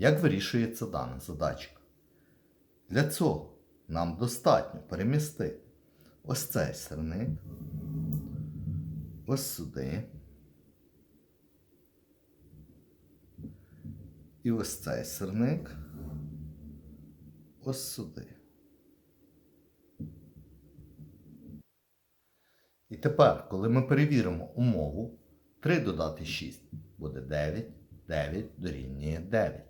Як вирішується дана задачка? Для цього нам достатньо перемістити ось цей сирник, ось сюди. І ось цей сирник ось сюди. І тепер, коли ми перевіримо умову, 3 додати 6 буде 9, 9 дорівнює 9.